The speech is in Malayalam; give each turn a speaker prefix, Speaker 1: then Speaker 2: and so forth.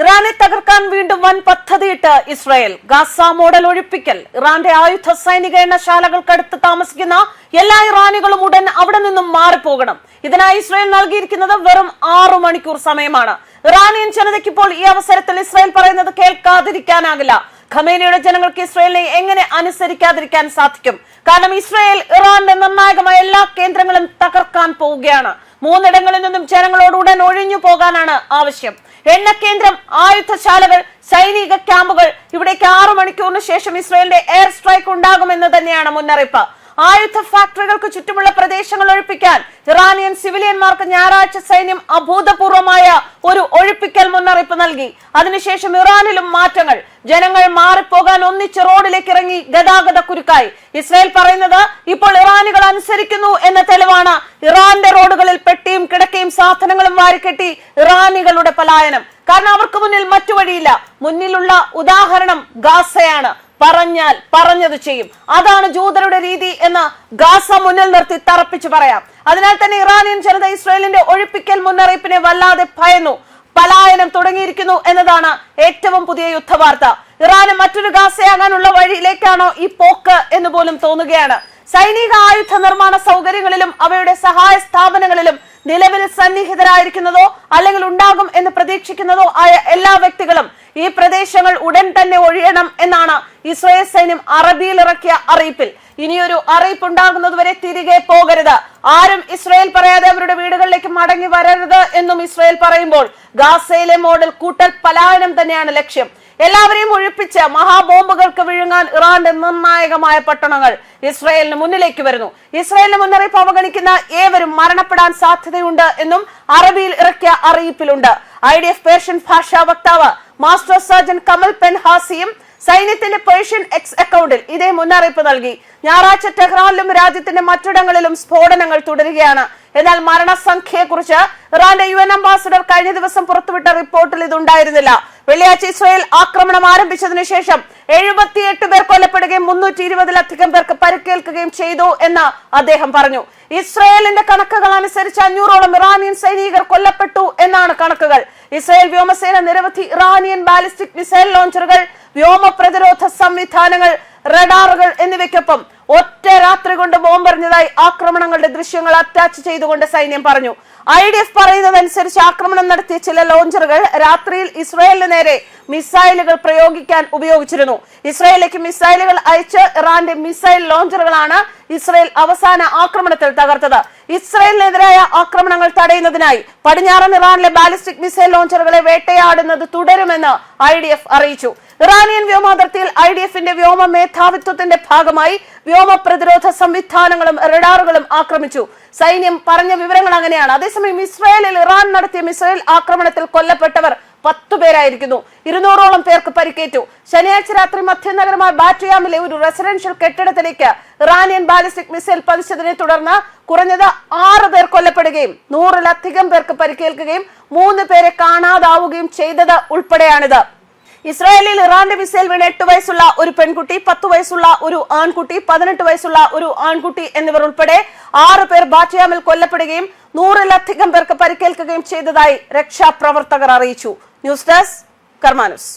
Speaker 1: ഇറാനെ തകർക്കാൻ വീണ്ടും വൻ പദ്ധതിയിട്ട് ഇസ്രായേൽ. ഗാസ മോഡൽ ഒഴിപ്പിക്കൽ. ഇറാന്റെ ആയുധ സൈനിക എണ്ണശാലകൾക്കടുത്ത് താമസിക്കുന്ന എല്ലാ ഇറാനികളും ഉടൻ അവിടെ നിന്നും മാറിപ്പോകണം. ഇതിനായി ഇസ്രായേൽ നൽകിയിരിക്കുന്നത് വെറും ആറു മണിക്കൂർ സമയമാണ്. ഇറാനിയൻ ജനതയ്ക്ക് ഇപ്പോൾ ഈ അവസരത്തിൽ ഇസ്രായേൽ പറയുന്നത് കേൾക്കാതിരിക്കാനാകില്ല. ഖമേനിയുടെ ജനങ്ങൾക്ക് ഇസ്രായേലിനെ എങ്ങനെ അനുസരിക്കാതിരിക്കാൻ സാധിക്കും? കാരണം ഇസ്രായേൽ ഇറാന്റെ നിർണായകമായ എല്ലാ കേന്ദ്രങ്ങളും തകർക്കാൻ പോവുകയാണ്. മൂന്നിടങ്ങളിൽ നിന്നും ജനങ്ങളോട് ഉടൻ ഒഴിഞ്ഞു പോകാനാണ് ആവശ്യം. എണ്ണ കേന്ദ്രം ആയുധശാലകൾ സൈനിക ക്യാമ്പുകൾ. ഇവിടേക്ക് ആറു മണിക്കൂറിന് ശേഷം ഇസ്രയേലിന്റെ എയർ സ്ട്രൈക്ക് ഉണ്ടാകുമെന്ന് തന്നെയാണ് മുന്നറിയിപ്പ്. ആയുധ ഫാക്ടറികൾക്ക് ചുറ്റുമുള്ള പ്രദേശങ്ങൾ ഒഴിപ്പിക്കാൻ ഇറാനിയൻ സിവിലിയന്മാർക്ക് ഞായറാഴ്ച സൈന്യം അഭൂതപൂർവമായ ഒരു ഒഴിപ്പിക്കൽ മുന്നറിയിപ്പ് നൽകി. അതിനുശേഷം ഇറാനിലും മാറ്റങ്ങൾ. ജനങ്ങൾ മാറിപ്പോകാൻ ഒന്നിച്ച് റോഡിലേക്ക് ഇറങ്ങി ഗതാഗത കുരുക്കായി. ഇസ്രായേൽ പറയുന്നത് ഇപ്പോൾ ഇറാനികൾ അനുസരിക്കുന്നു എന്ന തെളിവാണ്. ഇറാന്റെ റോഡുകളിൽ പെട്ടിയും കിടക്കയും സാധനങ്ങളും വാരിക്കെട്ടി ഇറാനികളുടെ പലായനം. കാരണം അവർക്ക് മുന്നിൽ മറ്റു വഴിയില്ല. മുന്നിലുള്ള ഉദാഹരണം ഗാസയാണ്. പറഞ്ഞാൽ പറഞ്ഞത് ചെയ്യും. അതാണ് ജൂതരുടെ രീതി എന്ന് ഗാസ മുന്നിൽ നിർത്തി തറപ്പിച്ചു പറയാം. അതിനാൽ തന്നെ ഇറാനിയൻ ജനത ഇസ്രായേലിന്റെ ഒഴിപ്പിക്കൽ മുന്നറിയിപ്പിനെ വല്ലാതെ ഭയന്നു. പലായനം തുടങ്ങിയിരിക്കുന്നു എന്നതാണ് ഏറ്റവും പുതിയ യുദ്ധവാർത്ത. ഇറാന് മറ്റൊരു ഗാസയാകാനുള്ള വഴിയിലേക്കാണോ ഈ പോക്ക് എന്ന് പോലും തോന്നുകയാണ്. സൈനിക ആയുധ നിർമ്മാണ സൗകര്യങ്ങളിലും അവയുടെ സഹായ സ്ഥാപനങ്ങളിലും നിലവിൽ സന്നിഹിതരായിരിക്കുന്നതോ അല്ലെങ്കിൽ ഉണ്ടാകും എന്ന് പ്രതീക്ഷിക്കുന്നതോ ആയ എല്ലാ വ്യക്തികളും ഈ പ്രദേശങ്ങൾ ഉടൻ തന്നെ ഒഴിയണം എന്നാണ് ഇസ്രായേൽ സൈന്യം അറബിയിൽ ഇറക്കിയ അറിയിപ്പിൽ. ഇനിയൊരു അറിയിപ്പ് ഉണ്ടാകുന്നതുവരെ തിരികെ പോകരുത്. ആരും ഇസ്രായേൽ പറയാതെ അവരുടെ വീടുകളിലേക്ക് മടങ്ങി വരരുത് എന്നും ഇസ്രായേൽ പറയുമ്പോൾ ഗാസയിലെ മോഡൽ കൂട്ടൽ പലായനം തന്നെയാണ് ലക്ഷ്യം. എല്ലാവരെയും ഒഴിപ്പിച്ച് മഹാബോംബുകൾക്ക് വിഴുങ്ങാൻ ഇറാന്റെ നിർണായകമായ പട്ടണങ്ങൾ ഇസ്രായേലിന് മുന്നിലേക്ക് വരുന്നു. ഇസ്രായേലിന് മുന്നറിയിപ്പ് അവഗണിക്കുന്ന ഏവരും മരണപ്പെടാൻ സാധ്യതയുണ്ട് എന്നും അറബിയിൽ ഇറക്കിയ അറിയിപ്പിലുണ്ട്. ഐ ഡി എഫ് പേർഷ്യൻ ഭാഷാ വക്താവ് മാസ്റ്റർ സർജൻ കമൽ പെൻഹാസിയും സൈന്യത്തിന്റെ പേർഷ്യൻ എക്സ് അക്കൗണ്ടിൽ ഇതേ മുന്നറിയിപ്പ് നൽകി. ഞായറാഴ്ച ടെഹ്റാനിലും രാജ്യത്തിന്റെ മറ്റിടങ്ങളിലും സ്ഫോടനങ്ങൾ തുടരുകയാണ്. എന്നാൽ മരണസംഖ്യയെക്കുറിച്ച് ഇറാന്റെ യു എൻ അംബാസിഡർ കഴിഞ്ഞ ദിവസം പുറത്തുവിട്ട റിപ്പോർട്ടിൽ ഇതുണ്ടായിരുന്നില്ല. വെള്ളിയാഴ്ച ഇസ്രയേൽ ആക്രമണം ആരംഭിച്ചതിനു ശേഷം എഴുപത്തിയെട്ട് പേർ കൊല്ലപ്പെടുകയും മുന്നൂറ്റി ഇരുപതിലധികം പേർക്ക് പരിക്കേൽക്കുകയും ചെയ്തു എന്ന് അദ്ദേഹം പറഞ്ഞു. ഇസ്രയേലിന്റെ കണക്കുകൾ അനുസരിച്ച് അഞ്ഞൂറോളം ഇറാനിയൻ സൈനികർ കൊല്ലപ്പെട്ടു എന്നാണ് കണക്കുകൾ. ഇസ്രായേൽ വ്യോമസേന നിരവധി ഇറാനിയൻ ബാലിസ്റ്റിക് മിസൈൽ ലോഞ്ചറുകൾ വ്യോമ പ്രതിരോധ സംവിധാനങ്ങൾ റഡാറുകൾ എന്നിവയ്ക്കൊപ്പം ഒറ്റ രാത്രി കൊണ്ട് ബോംബെറിഞ്ഞതായി ആക്രമണങ്ങളുടെ ദൃശ്യങ്ങൾ അറ്റാച്ച് ചെയ്തുകൊണ്ട് സൈന്യം പറഞ്ഞു. ഐ ഡി എഫ് പറയുന്നതനുസരിച്ച് ആക്രമണം നടത്തിയ ചില ലോഞ്ചറുകൾ രാത്രിയിൽ ഇസ്രായേലിന് നേരെ മിസൈലുകൾ പ്രയോഗിക്കാൻ ഉപയോഗിച്ചിരുന്നു. ഇസ്രായേലിലേക്ക് മിസൈലുകൾ അയച്ച് ഇറാന്റെ മിസൈൽ ലോഞ്ചറുകളാണ് ഇസ്രായേൽ അവസാന ആക്രമണത്തിൽ തകർത്തത്. ഇസ്രായേലിനെതിരായ ആക്രമണങ്ങൾ തടയുന്നതിനായി പടിഞ്ഞാറൻ ഇറാനിലെ ബാലിസ്റ്റിക് മിസൈൽ ലോഞ്ചറുകളെ വേട്ടയാടുന്നത് തുടരുമെന്ന് ഐ അറിയിച്ചു. ഇറാനിയൻ വ്യോമാതിർത്തിയിൽ ഐ ഡി എഫിന്റെ വ്യോമ മേധാവിത്വത്തിന്റെ ഭാഗമായി വ്യോമ പ്രതിരോധ സംവിധാനങ്ങളും റഡാറുകളും ആക്രമിച്ചു. സൈന്യം പറഞ്ഞ വിവരങ്ങൾ അങ്ങനെയാണ്. അതേസമയം ഇസ്രായേലിൽ ഇറാൻ നടത്തിയ മിസൈൽ ആക്രമണത്തിൽ കൊല്ലപ്പെട്ടവർ പത്തു പേരായിരിക്കുന്നു. ഇരുന്നൂറോളം പേർക്ക് പരിക്കേറ്റു. ശനിയാഴ്ച രാത്രി മധ്യനഗരമായ ബാറ്റിയാമിലെ ഒരു റെസിഡൻഷ്യൽ കെട്ടിടത്തിലേക്ക് ഇറാനിയൻ ബാലിസ്റ്റിക് മിസൈൽ പതിച്ചതിനെ തുടർന്ന് കുറഞ്ഞത് ആറ് പേർ കൊല്ലപ്പെടുകയും നൂറിലധികം പേർക്ക് പരിക്കേൽക്കുകയും മൂന്ന് പേരെ കാണാതാവുകയും ചെയ്തത് ഉൾപ്പെടെയാണിത്. ഇസ്രായേലിൽ ഇറാന്റെ മിസൈൽ വീണ് എട്ട് വയസ്സുള്ള ഒരു പെൺകുട്ടി പത്ത് വയസ്സുള്ള ഒരു ആൺകുട്ടി പതിനെട്ട് വയസ്സുള്ള ഒരു ആൺകുട്ടി എന്നിവർ ഉൾപ്പെടെ ആറ് പേർ ബാറ്റിയാമിൽ കൊല്ലപ്പെടുകയും നൂറിലധികം പേർക്ക് പരിക്കേൽക്കുകയും ചെയ്തതായി രക്ഷാപ്രവർത്തകർ അറിയിച്ചു. News desk കർമാനുസ്.